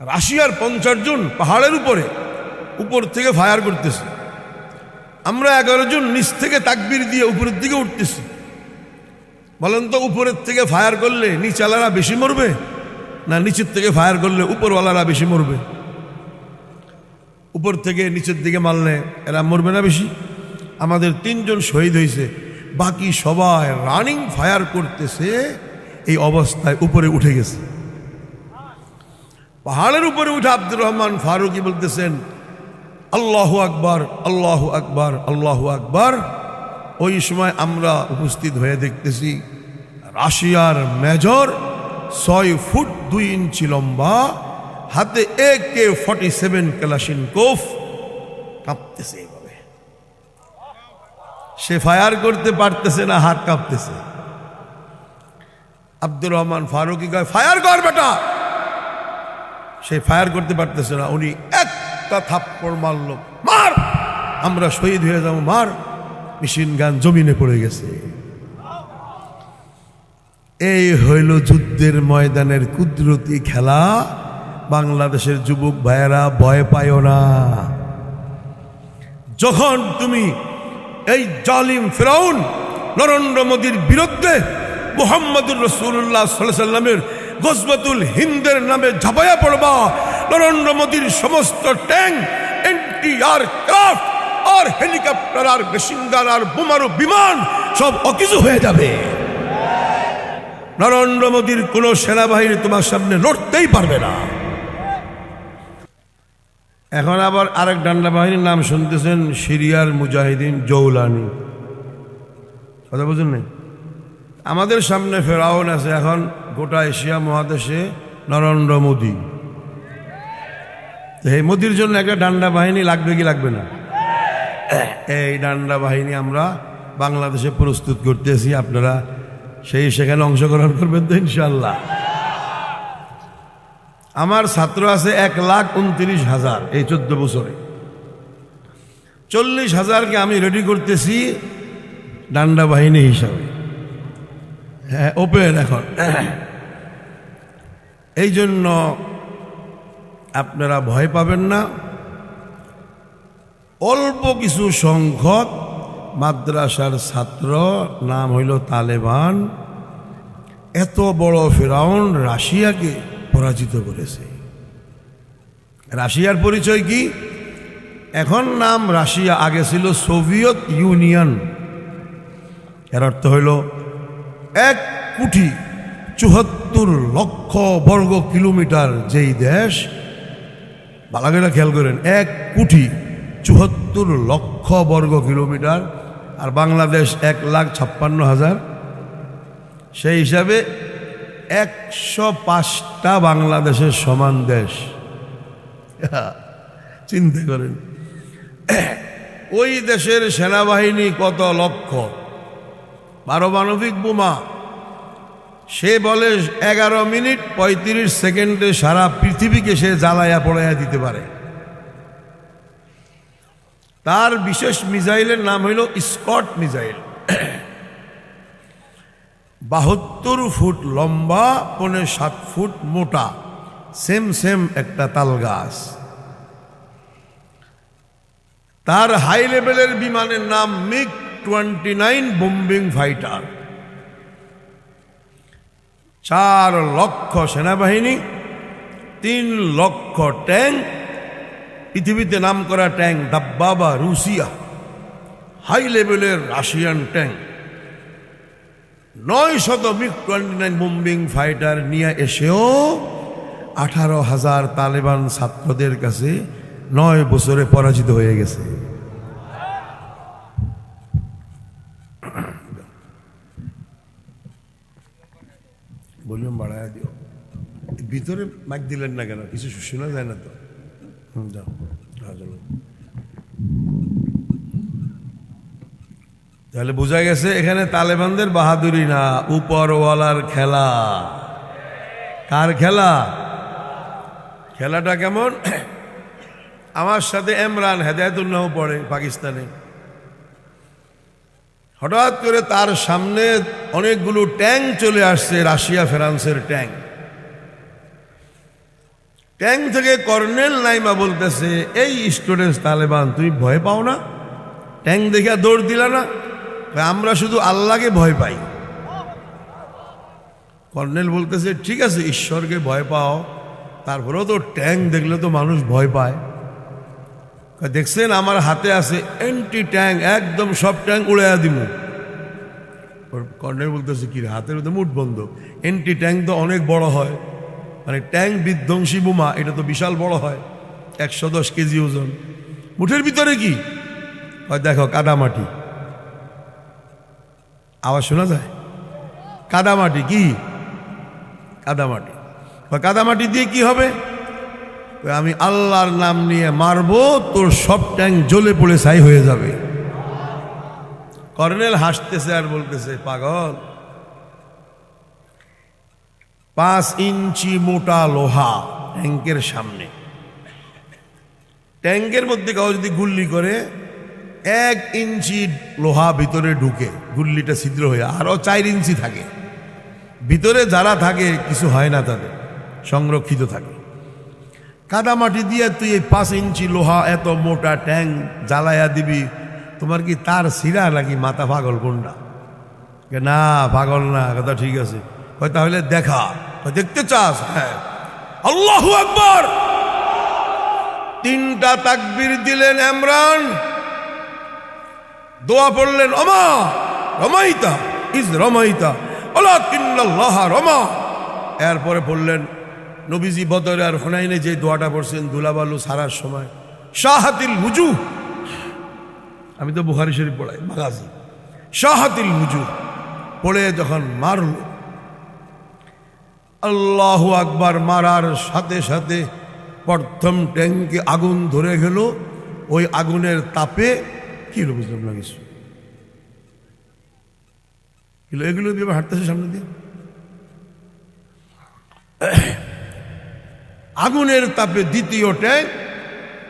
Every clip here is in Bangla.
রাশিয়ার পঞ্চাশ জন পাহাড়ের উপরে, উপর থেকে ফায়ার করতেছে। আমরা এগারো জন নিচ থেকে তাকবির দিয়ে উপরের দিকে উঠতেছি। বলেন তো উপরের থেকে ফায়ার করলে নিচালারা বেশি মরবে, না নিচের থেকে ফায়ার করলে উপরওয়ালারা বেশি মরবে? উপর থেকে নিচের দিকে মারলে এরা মরবে না বেশি? আমাদের তিনজন শহীদ হয়েছে, বাকি সবাই রানিং ফায়ার করতেছে, এই অবস্থায় উপরে উঠে গেছে। পাহাড়ের উপরে উঠে আব্দুর রহমান ফারুকি বলতেছেন, আল্লাহ আকবার আল্লাহ আকবার আল্লাহ আকবার। ওই সময় আমরা উপস্থিত হয়ে দেখতেছি, রাশিয়ার মেজর ছয় ফুট দুই ইঞ্চি লম্বা, হাতে এ কে ফর্টি সেভেন ক্যালাসিন কোফ, কাঁপতেছে এইভাবে সে ফায়ার করতে পারতেছে না, হাত কাঁপতেছে। আব্দুর রহমান ফারুকি কয়, ফায়ার কর বেটা। সে ফায়ার করতে পারতেছে না। উনি একটা থাপ্পড় মারল। মার! আমরা শহীদ হয়ে যাব, মার! মেশিন গান জমিনে পড়ে গেছে। এই হইল যুদ্ধের ময়দানের কুদরতি খেলা। বাংলাদেশের যুবক ভাইয়েরা ভয় পায় না। যখন তুমি এই জালিম ফেরাউন, নরেন্দ্র মোদীর বিরুদ্ধে মোহাম্মদুর রসুল্লাহ সাল্লামের গজবাতুল হিন্দের নামে ঝাপাইয়া পড়বা। নরেন্দ্র মোদীর সমস্ত ট্যাঙ্ক, এন্টি আর ক্রাফট, আর হেলিকপ্টার, আর মেশিনগান, আর বোমারু বিমান সব অকিছু হয়ে যাবে। নরেন্দ্র মোদীর কোনো সেনাবাহিনী তোমার সামনে লড়তেই পারবে না। এখন আবার আরেক ডান্ডা বাহিনীর নাম শুনতেছেন সিরিয়ার মুজাহিদিন জৌলানি। কথা বুঝুন নাই? আমাদের সামনে ফেরাউন আছে এখন গোটা এশিয়া মহাদেশে নরেন্দ্র মোদী। এই মোদির জন্য একটা ডান্ডা বাহিনী লাগবে কি লাগবে না? এই ডান্ডা বাহিনী আমরা বাংলাদেশে প্রস্তুত করতেছি, আপনারা সেই সেখানে অংশগ্রহণ করবেন তো ইনশাল্লাহ আমার ছাত্র আছে এক লাখ উনত্রিশ হাজার এই চোদ্দ বছরে। চল্লিশ হাজারকে আমি রেডি করতেছি ডান্ডা বাহিনী হিসাবে। হ্যাঁ ওপেন এখন। এই জন্য আপনারা ভয় পাবেন না। অল্প কিছু সংখ্যক মাদ্রাসার ছাত্র, নাম হইল তালেবান। এত বড় ফেরাউন রাশিয়াকে পরাজিত করেছে। রাশিয়ার পরিচয় কি? এখন নাম রাশিয়া, আগে ছিল সোভিয়েত ইউনিয়ন। এর অর্থ হইল এক কোটি চুহাত্তর লক্ষ বর্গ কিলোমিটার যেই দেশ, বালাগেরা খেয়াল করেন, এক কোটি চুহাত্তর লক্ষ বর্গ কিলোমিটার, আর বাংলাদেশ এক লাখ ছাপ্পান্ন হাজার। সেই হিসাবে একশো পাঁচটা বাংলাদেশের সমান দেশ। চিন্তা করেন। ওই দেশের সেনাবাহিনী কত লক্ষ? পারমাণবিক বোমা। সে বলে এগারো মিনিট পঁয়ত্রিশ সেকেন্ডে সারা পৃথিবীকে সে জ্বালাইয়া পড়াইয়া দিতে পারে। তার বিশেষ মিসাইলের নাম হইল স্কট মিসাইল। বাহাত্তর ফুট লম্বা, পনে সাত ফুট মোটা, সেম সেম একটা তাল গাছ। তার হাই লেভেলের বিমানের নাম MiG twenty nine bombing fighter চার লক্ষ সেনাবাহিনী, তিন লক্ষ ট্যাঙ্ক, পৃথিবীতে নাম করা ট্যাঙ্ক ডাব্বা বা রুশিয়া, হাই লেভেলের রাশিয়ান ট্যাঙ্ক। নয় শত MiG twenty nine bombing fighter নিয়ে এসেও আঠারো হাজার তালেবান ছাত্রদের কাছে নয় বছরে পরাজিত হয়ে গেছে। ভলিউম বাড়ায় দিও। ভিতরে মাইক দিলেন না কেন? কিছু শোনা যায় না তো। হুম, যাও। তাহলে বোঝা গেছে এখানে তালেবানদের বাহাদুরি না, উপরওয়ালার খেলা। কার খেলা? খেলাটা কেমন? আমার সাথে এমরান হেদায়তুল্লাহ পড়ে পাকিস্তানে। হঠাৎ করে তার সামনে অনেকগুলো ট্যাঙ্ক চলে আসছে, রাশিয়া ফ্রান্সের ট্যাঙ্ক ট্যাঙ্ক থেকে কর্নেল নাইমা বলতেছে, এই স্টুডেন্টস তালেবান, তুমি ভয় পাও না? ট্যাঙ্ক দেখে দৌড় দিলা না? আমরা শুধু আল্লাহকে ভয় পাই। কর্নেল বলতেছে, ঠিক আছে, ঈশ্বরকে ভয় পাও, তারপরেও তো ট্যাঙ্ক দেখলে তো মানুষ ভয় পায়। দেখছেন, আমার হাতে আছে এন্টি ট্যাঙ্ক, একদম সব ট্যাঙ্ক উড়াইয়া দিব কর্নেল বলতেছে, কি হাতের মধ্যে মুঠ বন্ধ। এন্টি ট্যাঙ্ক তো অনেক বড় হয়। মানে ট্যাঙ্ক বিধ্বংসী বোমা, এটা তো বিশাল বড় হয়, একশো দশ কেজি ওজন। মুঠের ভিতরে কি? কয়, দেখো কাদামাটি আওয়াজ শোনা যায়? কাদামাটি কি? কাদামাটি কাদামাটি দিয়ে কি হবে? আমি আল্লাহর নাম নিয়ে মারবো, তোর সব ট্যাঙ্ক জ্বলে পড়ে ছাই হয়ে যাবে। কর্নেল হাসতেছে আর বলতেছে, পাগল, পাঁচ ইঞ্চি মোটা লোহা ট্যাঙ্কের সামনে। ট্যাঙ্কের মধ্যে কাউ যদি গুল্লি করে, এক ইঞ্চি লোহা ভিতরে ঢুকে গুল্লিটা ছিদ্র হয়ে, আরও চার ইঞ্চি থাকে। ভিতরে যারা থাকে, কিছু হয় না তাদের, সংরক্ষিত থাকে। কাদামাটি দিয়ে তুই এই পাঁচ ইঞ্চি লোহা এত মোটা ট্যাং জ্বালায়া দিবি, তোমার কি তার সিরা নাকি মাথা পাগল কোনটা? না, পাগল না, কথা ঠিক আছে। কয়, তাহলে দেখা। দেখতে চাস? হ্যাঁ। আল্লাহ আকবর! তিনটা তাকবির দিলেন ইমরান। দোয়া পড়লেন অমা রমাইতা, ইজ রমাইতা ওলা রমা। এরপরে পড়লেন নবীজি বদরে আর হোনাইনে যে দোয়াটা পড়ছেন, দুলাবালু সারার সময়। শাহাতিল মুজু আমি তো বুহারি শরীফ পড়াই মাগাজি শাহাতিল মুজু পড়ে যখন মারল, আল্লাহ আকবার মারার সাথে সাথে প্রথম ট্যাঙ্কে আগুন ধরে গেল। ওই আগুনের তাপে কি হলো বুঝলাম না কিছু। এগুলো হাঁটতেছে সামনে দিয়ে। আগুনের তাপে দ্বিতীয় ট্যাঙ্ক,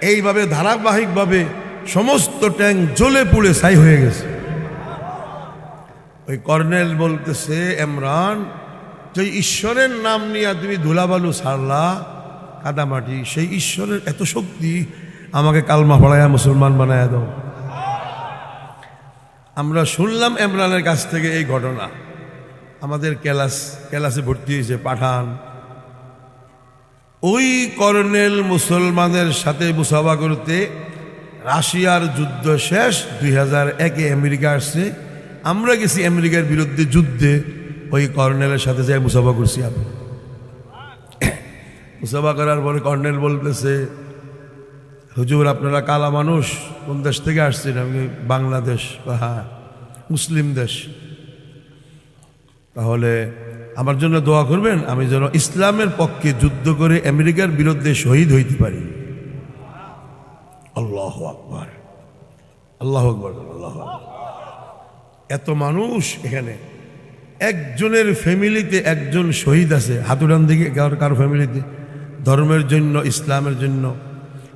এইভাবে ধারাবাহিকভাবে সমস্ত ট্যাঙ্ক জ্বলে পুড়ে ছাই হয়ে গেছে। ওই কর্নেল বলতেছে এমরান যে ঈশ্বরের নাম নিয়ে তুমি ধুলাবালু ছাড়লা কাদামাটি, সেই ঈশ্বরের এত শক্তি আমাকে কালমা পড়ায়া মুসলমান বানায় দাও। আমরা শুনলাম এমরানের কাছ থেকে এই ঘটনা। আমাদের ক্যালাস ক্যালাসে ভর্তি হয়েছে পাঠান। ওই কর্নেল মুসলমানের সাথে মুসাফা করতে রাশিয়ার যুদ্ধ শেষ, দুই হাজার একে আমেরিকা আসছে। আমরা গেছি আমেরিকার বিরুদ্ধে যুদ্ধে, ওই কর্নেলের সাথে যাই মুসাফা করছি আমি। মুসাফা করার পরে কর্নেল বলতেছে, হুজুর, আপনারা কালা মানুষ, কোন দেশ থেকে আসছেন? আমি বাংলাদেশ হ্যাঁ মুসলিম দেশ। তাহলে আমার জন্য দোয়া করবেন, আমি যেন ইসলামের পক্ষে যুদ্ধ করে আমেরিকার বিরুদ্ধে শহীদ হইতে পারি। আল্লাহ আকবর। আল্লাহ আকবর, আল্লাহ এত মানুষ এখানে। একজনের ফ্যামিলিতে একজন শহীদ আছে হাতুরান দিকে কারও কারও ফ্যামিলিতে? ধর্মের জন্য, ইসলামের জন্য,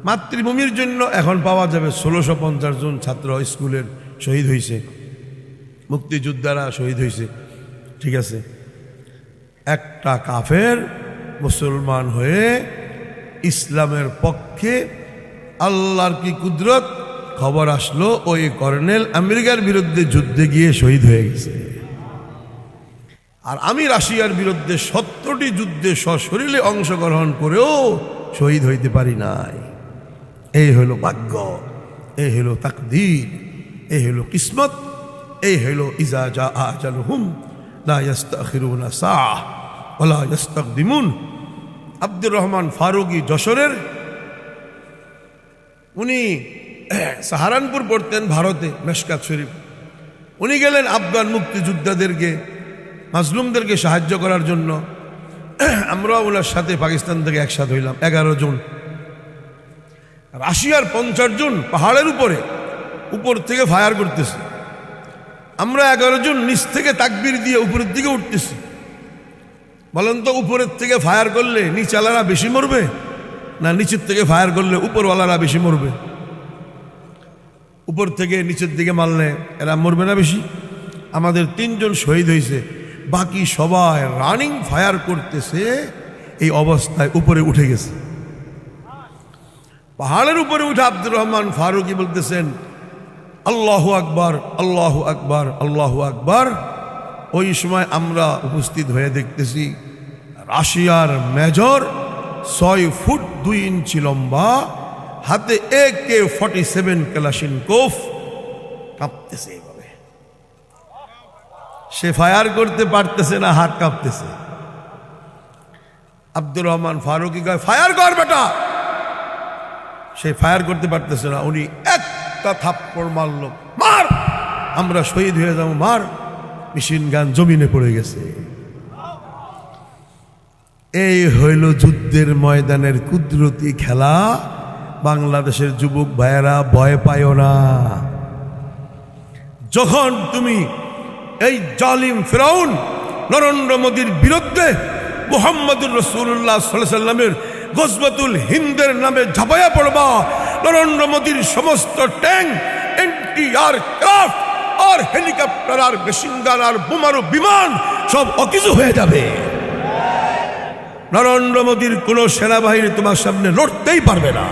মাতৃভূমির জন্য এখন পাওয়া যাবে ষোলোশো পঞ্চাশ জন ছাত্র স্কুলের শহীদ হয়েছে মুক্তিযোদ্ধারা শহীদ হয়েছে ঠিক আছে? একটা কাফের মুসলমান হয়ে ইসলামের পক্ষে আল্লাহর কি কুদরত? খবর আসলো, ওই কর্নেল আমেরিকার বিরুদ্ধে যুদ্ধে গিয়ে শহীদ হয়ে গেছে। আর আমি রাশিয়ার বিরুদ্ধে সত্তরটি যুদ্ধে সশরীরে অংশগ্রহণ করেও শহীদ হইতে পারি নাই। এই হলো ভাগ্য, এই হলো তাকদীর, এই হলো কিসমত, এই হলো ইজা যা আজাল হুম লা ইয়াস্তাখিরুনা ওলা ইয়াস্তাকদিমুন। আব্দুর রহমান ফারুকি যশোরের, উনি সাহারানপুর পড়তেন ভারতে, মেশকাত শরীফ। উনি গেলেন আফগান মুক্তিযোদ্ধাদেরকে, মাজলুমদেরকে সাহায্য করার জন্য। আমরা ওনার সাথে পাকিস্তান থেকে একসাথে হইলাম, এগারো জন। রাশিয়ার পঞ্চাশ জন পাহাড়ের উপরে, উপর থেকে ফায়ার করতেছে। আমরা এগারো জন নিচ থেকে তাকবির দিয়ে উপরের দিকে উঠতেছি। বলেন তো উপরের থেকে ফায়ার করলে নিচালারা বেশি মরবে? না নিচের থেকে ফায়ার করলে উপরওয়ালারা বেশি মরবে? উপর থেকে নিচের দিকে মারলে এরা মরবে না বেশি? আমাদের তিনজন শহীদ হয়েছে, বাকি সবাই রানিং ফায়ার করতেছে, এই অবস্থায় উপরে উঠে গেছে। পাহাড়ের উপরে উঠে আব্দুর রহমান ফারুকি বলতেছেন আল্লাহ আকবার আল্লাহ আকবার আল্লাহ আকবার। ওই সময় আমরা উপস্থিত হয়ে দেখতেছি, রাশিয়ার মেজর ছয় ফুট দুই ইঞ্চি লম্বা, হাতে এ কে ফর্টি সেভেন ক্যালাসিন কোফ, কাঁপতেছে এইভাবে সে ফায়ার করতে পারতেছে না, হাত কাঁপতেছে। আব্দুর রহমান ফারুকি কয় ফায়ার কর বেটা! সে ফায়ার করতে পারতেছে না, উনি একটা থাপ্পড় মারল। মার! আমরা শহীদ হয়ে যাব, মার! মেশিন গান জমিনে পড়ে গেছে। এই হইল যুদ্ধের ময়দানের কুদরতি খেলা। বাংলাদেশের যুবক ভাইয়েরা ভয় পায় না। যখন তুমি এই জালিম ফেরাউন, নরেন্দ্র মোদীর বিরুদ্ধে মোহাম্মদুর রসুল্লাহ সাল্লামের গজবাতুল হিন্দের নামে ঝাপাইয়া পড়বা নরেন্দ্র মোদীর সমস্ত ট্যাঙ্ক, এনটিআর ক্রাফট আর হেলিকপ্টার আর মেশিনগান আর বোমারু বিমান সব অকিছু হয়ে যাবে। নরেন্দ্র মোদীর কোন সেনাবাহিনী তোমার সামনে লড়তেই পারবে না।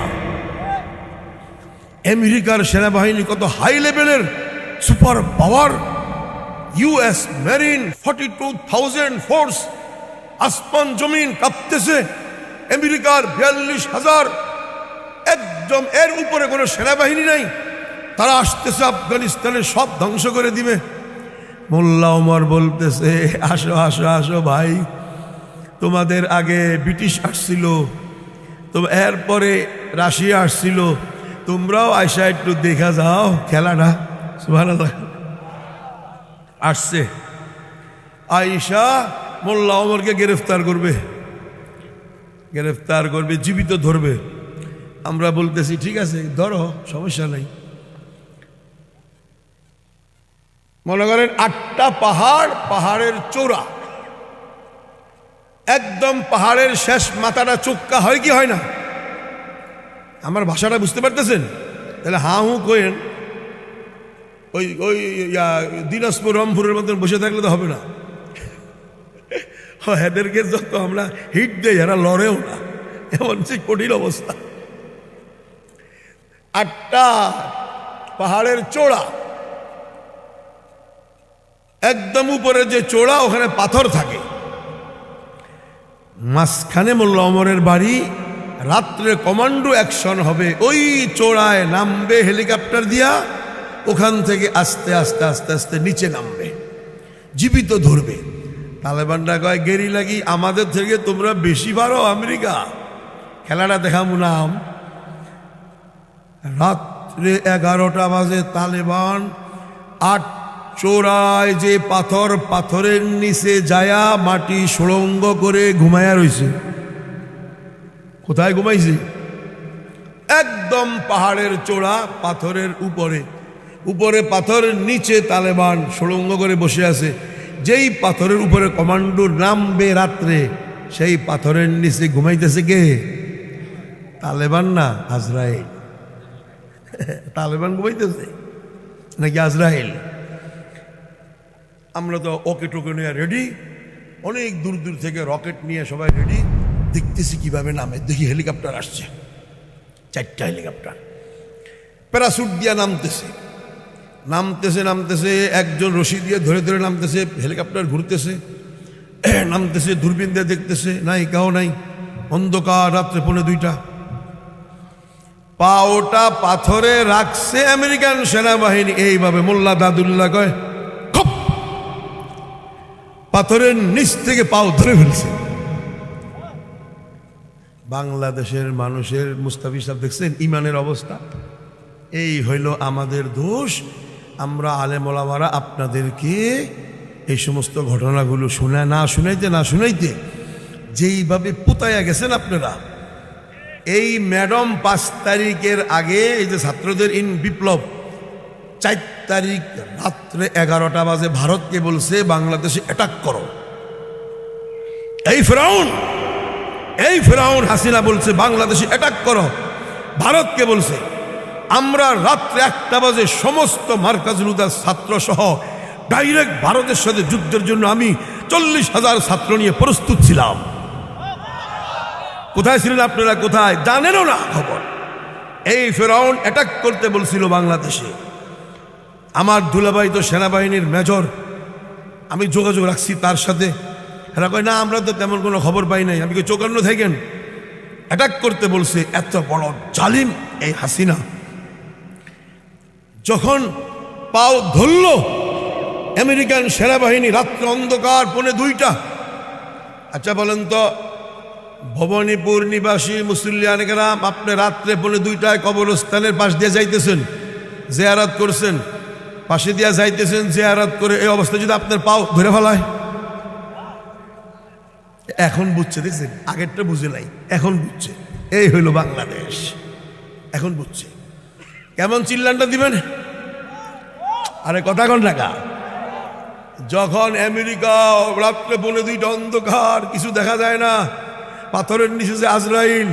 আমেরিকার সেনাবাহিনী কত হাই লেভেলের super power US marine forty two thousand force আসমান জমিন কাঁপতেছে, আমেরিকার বিয়াল্লিশ হাজার একদম এর উপরে কোনো সেনাবাহিনী নাই। তারা আসতেছে আফগানিস্তানে, সব ধ্বংস করে দিবে। মোল্লা ওমর বলতেছে, আসো আসো আসো ভাই, তোমাদের আগে ব্রিটিশ আসছিল তো এরপরে রাশিয়া আসছিল, তোমরাও আয়সা একটু দেখা যাও, খেলাটা। সুবহানাল্লাহ। আসছে। আয়েশা মোল্লা ওমরকে গ্রেফতার করবে। গ্রেফতার করবে, জীবিত ধরবে। আমরা বলতেছি, ঠিক আছে, ধরো, সমস্যা নাই। মনে করেন আটটা পাহাড়, পাহাড়ের চূড়া। একদম পাহাড়ের শেষ মাথাটা চোক্কা হয় কি হয় না? আমার ভাষাটা বুঝতে পারতেছেন? তাহলে হা, হু কোয়েন ওই ওই দিনাজপুর, রংপুরের মতন বসে থাকলে তো হবে না। এদেরকে যত আমরা হিট দেই, এরা লড়েও না। এমন সে কঠিন অবস্থা। আটটা পাহাড়ের চোড়া। একদম উপরে যে চোড়া, ওখানে পাথর থাকে। মাঝখানে মোল্লা অমরের বাড়ি, রাত্রে কমান্ডো অ্যাকশন হবে। ওই চোড়ায় নামবে হেলিকপ্টার দিয়া, ওখান থেকে আস্তে আস্তে আস্তে আস্তে নিচে নামবে। জীবিত ধরবে। তালেবানরা কয় গেরি লাগি আমাদের থেকে তোমরা বেশি পারো আমেরিকা? খেলাটা দেখাবো নাম। রাত্রে এগারোটা বাজে তালেবান আট চোরায় যে পাথর পাথরের নিচে যায়া মাটি সুড়ঙ্গ করে ঘুমায়া রইছে। কোথায় ঘুমাইছে? একদম পাহাড়ের চোড়া পাথরের উপরে। উপরে পাথরের নিচে তালেবান সুড়ঙ্গ করে বসে আছে। যেই পাথরের উপরে কমান্ডো নামবে রাত্রে, সেই পাথরের নিচে ঘুমাইতেছে কে? তালেবান না আজরাইল তালেবান ঘুমাইতেছে? নাকি আজরাইল? আমরা তো ওকে টোকে নিয়ে রেডি অনেক দূর দূর থেকে রকেট নিয়ে সবাই রেডি দেখতেছি কীভাবে নামে। দেখি হেলিকপ্টার আসছে। চারটা হেলিকপ্টার প্যারাসুট দিয়ে নামতেছে। নামতেছে নামতেছে, একজন রশি দিয়ে ধরে ধরে নামতেছে হেলিকপ্টার ঘুরতেছে। নামতেছে, দূরবীন দিয়ে দেখতেছে, নাই কাও নাই। অন্ধকার, রাত্রে পৌনে দুইটা। পাওটা পাথরে রাখছে আমেরিকান সেনাবাহিনী। এইভাবে মোল্লা দাদুল্লাহ কয়! পাথরের নিচ থেকে পাও ধরে ফেলছে। বাংলাদেশের মানুষের মুস্তাফি সাহেব দেখছেন ইমানের অবস্থা? এই হইল আমাদের দোষ। আমরা আলেমলামারা আপনাদেরকে এই সমস্ত ঘটনাগুলো শোনা না শুনাইতে না শুনাইতে যেইভাবে পুতাইয়া গেছেন আপনারা এই ম্যাডাম পাঁচ তারিখের আগে এই যে ছাত্রদের ইন বিপ্লব, চার তারিখ রাত্রে এগারোটা বাজে ভারতকে বলছে, বাংলাদেশে অ্যাটাক করো। এই ফেরাউন এই ফেরাউন হাসিনা বলছে, বাংলাদেশে অ্যাটাক করো। ভারতকে বলছে, আমরা রাত্রে একটা বাজে সমস্ত মার্কাজুলুদার ছাত্র সহ ডাইরেক্ট ভারতের সাথে যুদ্ধের জন্য আমি চল্লিশ হাজার ছাত্র নিয়ে প্রস্তুত ছিলাম। কোথায় ছিলেন আপনারা? কোথায়? জানেনও না খবর। এই ফেরাউন অ্যাটাক করতে বলছিল বাংলাদেশে। আমার দুলাবাই তো সেনাবাহিনীর মেজর আমি যোগাযোগ রাখছি তার সাথে। এরা কয়, না, আমরা তো তেমন কোনো খবর পাই নাই। আমি কি চৌকান্ন থাকেন? অ্যাটাক করতে বলছে, এত বড় জালিম এই হাসিনা। যখন পাও ধরল, আমেরিকান সেনাবাহিনী রাত্রে অন্ধকার, পনে দুইটা। আচ্ছা বলেন তো ভবানীপুর নিবাসী মুসল্লিয়ানেকেরাম আপনি রাত্রে পৌনে দুইটায় কবরস্থানের পাশ দিয়ে যাইতেছেন, জেয়ারাত করছেন। পাশে দিয়া যাইতেছেন, জেয়ারাত করে এই অবস্থায় যদি আপনার পাও ধরে ফেলায়। এখন বুঝছে, দেখছেন? আগেরটা বুঝে নাই, এখন বুঝছে। এই হইল বাংলাদেশ, এখন বুঝছে। কেমন চিল্লানটা দিবেন? আরে কথা কোন টাকা যখন আমেরিকা রাত্রে পৌনে দুইটা অন্ধকার, কিছু দেখা যায় না। পাথরের নিচে যে আজরাইল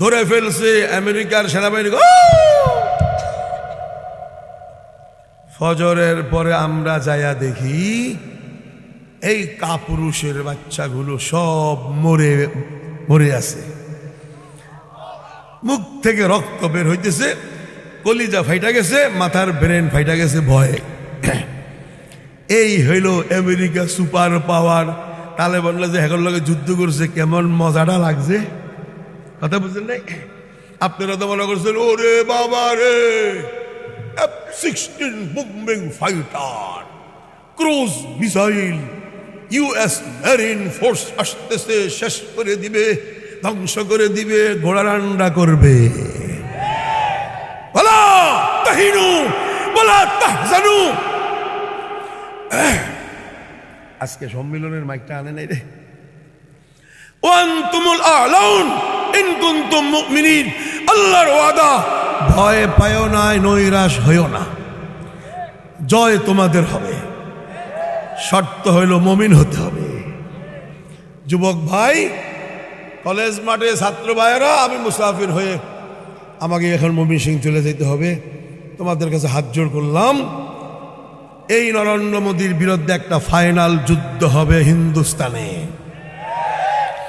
ধরে ফেলছে আমেরিকার সেনাবাহিনী ফজরের পরে আমরা যাইয়া দেখি এই কাপুরুষের বাচ্চাগুলো সব মরে মরে আছে। মুখ থেকে রক্ত বের হইতেছে, কলিজা ফাইটা গেছে, মাথার ব্রেন ফাইটা গেছে ভয়ে। এই হইল আমেরিকা সুপার পাওয়ার তালেবানরা যে, হেগর লগে যুদ্ধ করছে, কেমন মজাটা লাগছে? কথা বুঝলেন নাই? আপনারা তো মনে করছেন, ওরে বাবা রে F sixteen bombing fighter cruise missile US marine force আসতেছে, শেষ করে দিবে, ধ্বংস করে দিবে ঘোড়ারান্ডা করবে। বলা তাহিনু, বলা তাহজানু। আজকে সম্মেলনের মাইকটা আনে নাই রে। ওয়ান তুমুল আলাউন ইন কুনতুম মুমিনিন। আল্লাহর ওয়াদা, ভয় পায়ও না, নৈরাশ হইও না। জয় তোমাদের হবে। শর্ত হইল মমিন হতে হবে। যুবক ভাই, কলেজ মাঠে ছাত্র ভাইয়েরা, আমি মুসাফির হয়ে আমাকে এখন মমিন সিং চলে যেতে হবে। তোমাদের কাছে হাত জোড় করলাম। এই নরেন্দ্র মোদীর বিরুদ্ধে একটা ফাইনাল যুদ্ধ হবে হিন্দুস্তানে।